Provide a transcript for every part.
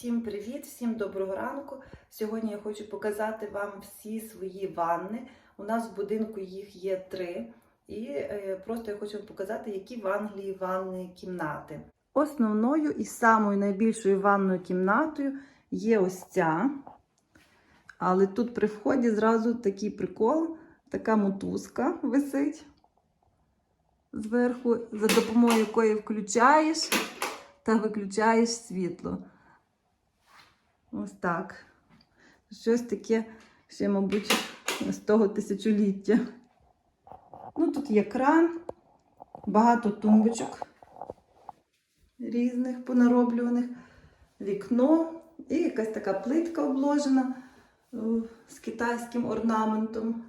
Всім привіт, всім доброго ранку. Сьогодні я хочу показати вам всі свої ванни. У нас в будинку їх є три. І е, просто я хочу вам показати, які в Англії ванні кімнати. Основною і самою найбільшою ванною кімнатою є ось ця. Але тут при вході зразу такий прикол, така мотузка висить зверху, за допомогою якої включаєш та виключаєш світло. Ось так. Щось таке ще, мабуть, з того тисячоліття. Ну, тут є кран, багато тумбочок різних понароблюваних, вікно і якась така плитка обложена е, з китайським орнаментом.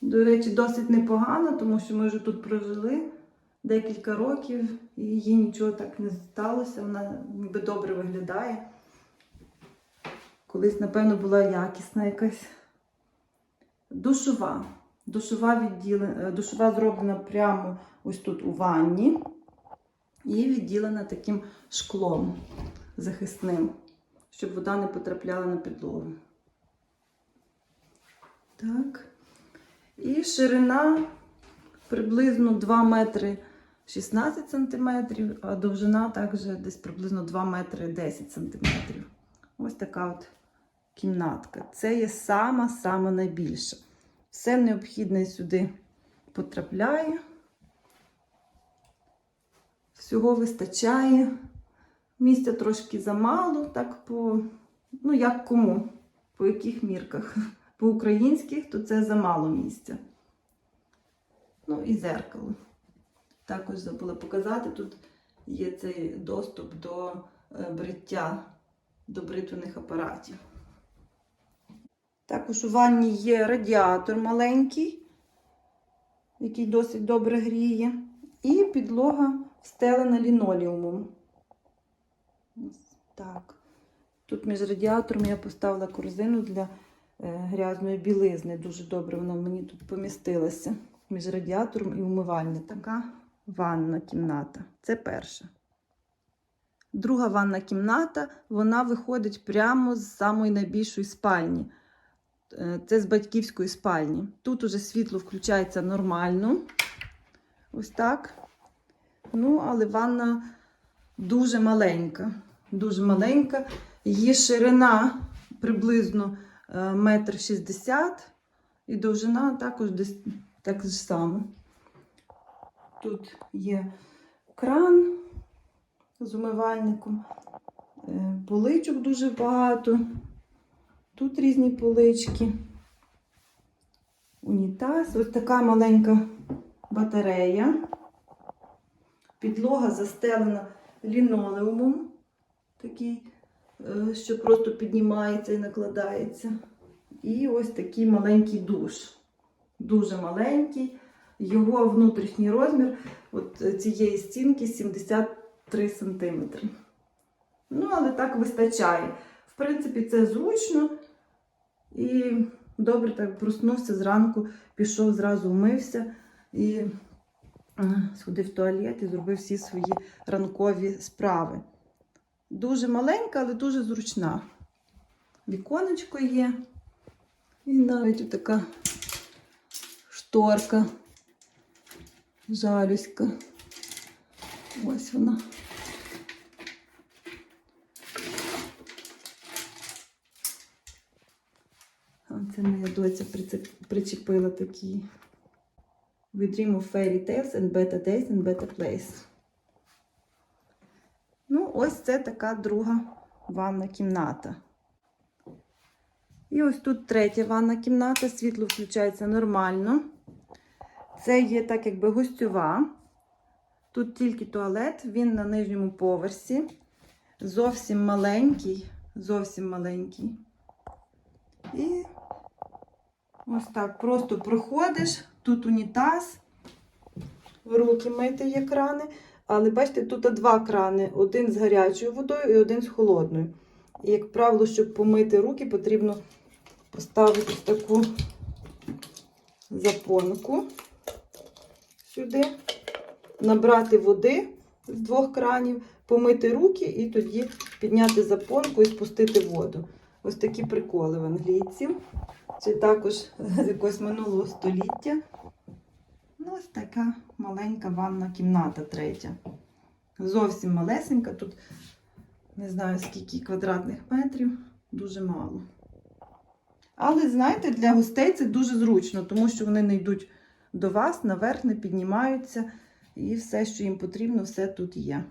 До речі, досить непогано, тому що ми вже тут прожили декілька років, і їй нічого так не сталося, вона ніби добре виглядає. Колись, напевно, була якісна якась душова. Душова, відділена, душова зроблена прямо ось тут у ванні і відділена таким шклом захисним, щоб вода не потрапляла на підлогу. Так. І ширина приблизно 2 метри 16 сантиметрів, а довжина також десь приблизно 2 метри 10 сантиметрів. Ось така от кімнатка. Це є сама-сама найбільша. Все необхідне сюди потрапляє. Всього вистачає. Місця трошки замало, так по, ну як кому, по яких мірках. По українських, то це замало місця. Ну і зеркало. Також забула показати, тут є цей доступ до е, бриття, до бритвених апаратів. Також у ванні є радіатор маленький, який досить добре гріє. І підлога встелена лінолеумом. Ось так. Тут між радіатором я поставила корзину для е, грязної білизни. Дуже добре вона мені тут помістилася між радіатором і умивальником. Така ванна кімната. Це перша. Друга ванна кімната, вона виходить прямо з самої найбільшої спальні. Е, Це з батьківської спальні. Тут уже світло включається нормально. Ось так. Ну, але ванна дуже маленька. Дуже маленька. Її ширина приблизно е, метр шістдесят, і довжина також десь так ж само. Тут є кран з умивальником, е, поличок дуже багато. Тут різні полички, унітаз, ось така маленька батарея. Підлога застелена лінолеумом, такий, е, що просто піднімається і накладається. І ось такий маленький душ. Дуже маленький. Його внутрішній розмір от цієї стінки 73 см. Ну, але так вистачає. В принципі, це зручно. І добре так проснувся зранку, пішов, зразу умився і е, сходив в туалет і зробив всі свої ранкові справи. Дуже маленька, але дуже зручна. Віконечко є. І навіть така шторка, жалюська. Ось вона. Це моя доця причепила такі. We dream of fairy tales and better days and better place. Ну, ось це така друга ванна кімната. І ось тут третя ванна кімната, світло включається нормально. Це є так, якби гостьова. Тут тільки туалет, він на нижньому поверсі. Зовсім маленький, зовсім маленький. І ось так просто проходиш. Тут унітаз, руки мити є крани. Але бачите, тут два крани: один з гарячою водою і один з холодною. І, як правило, щоб помити руки, потрібно поставити таку запонку сюди, набрати води з двох кранів, помити руки і тоді підняти запонку і спустити воду. Ось такі приколи в англійців. Це також з якогось минулого століття. Ну, ось така маленька ванна кімната третя. Зовсім малесенька. Тут не знаю скільки квадратних метрів, дуже мало. Але знаєте, для гостей це дуже зручно, тому що вони не йдуть до вас, наверх не піднімаються, і все, що їм потрібно, все тут є.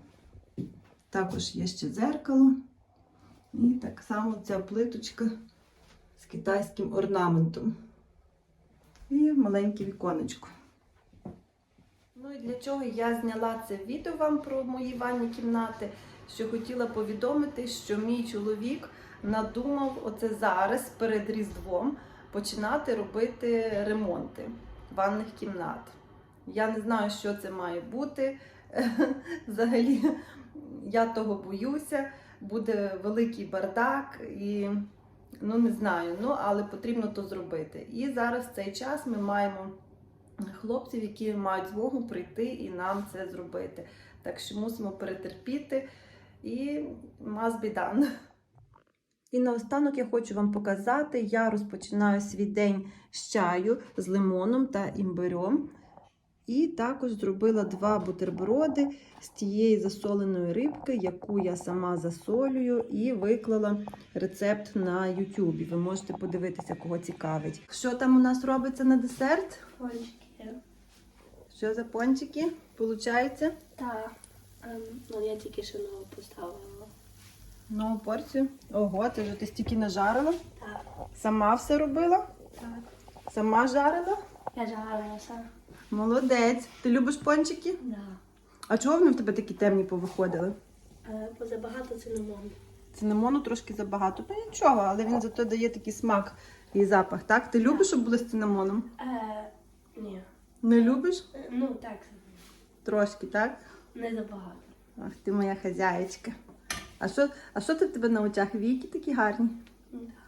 Також є ще дзеркало. І так само ця плиточка з китайським орнаментом. І маленьке віконечко. Ну і для чого я зняла це відео вам про мої ванні кімнати, що хотіла повідомити, що мій чоловік надумав оце зараз перед Різдвом починати робити ремонти ванних кімнат. Я не знаю, що це має бути. Взагалі, я того боюся. Буде великий бардак і ну не знаю, ну але потрібно то зробити. І зараз в цей час ми маємо хлопців, які мають змогу прийти і нам це зробити. Так що мусимо перетерпіти і done. І наостанок я хочу вам показати, я розпочинаю свій день з чаю з лимоном та імбирем. І також зробила два бутерброди з тієї засоленої рибки, яку я сама засолюю, і виклала рецепт на YouTube. Ви можете подивитися, кого цікавить. Що там у нас робиться на десерт? Пончики. Що за пончики? Получається? Так. Ем, ну, я тільки що нову поставила. Нову порцію. Ого, ти вже ти стільки нажарила? Так. Сама все робила? Так. Сама жарила? Я жарилася. Молодець. Ти любиш пончики? Да. А чого вони в тебе такі темні повиходили? Е, бо забагато цинамону. Цинамону трошки забагато. Ну нічого, але він зато дає такий смак і запах, так? Ти любиш, щоб були з цинамоном? Е, ні. Не любиш? Е, Ну, так. Трошки, так? Не забагато. Ах, ти моя хазяєчка. А що, а що ти в тебе на очах? Віки такі гарні?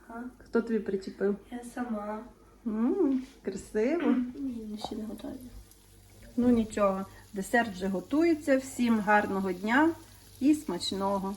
Так. Хто тобі причепив? Я сама. Красиво. Ні, ще не готові. Ну нічого, десерт вже готується. Всім гарного дня і смачного.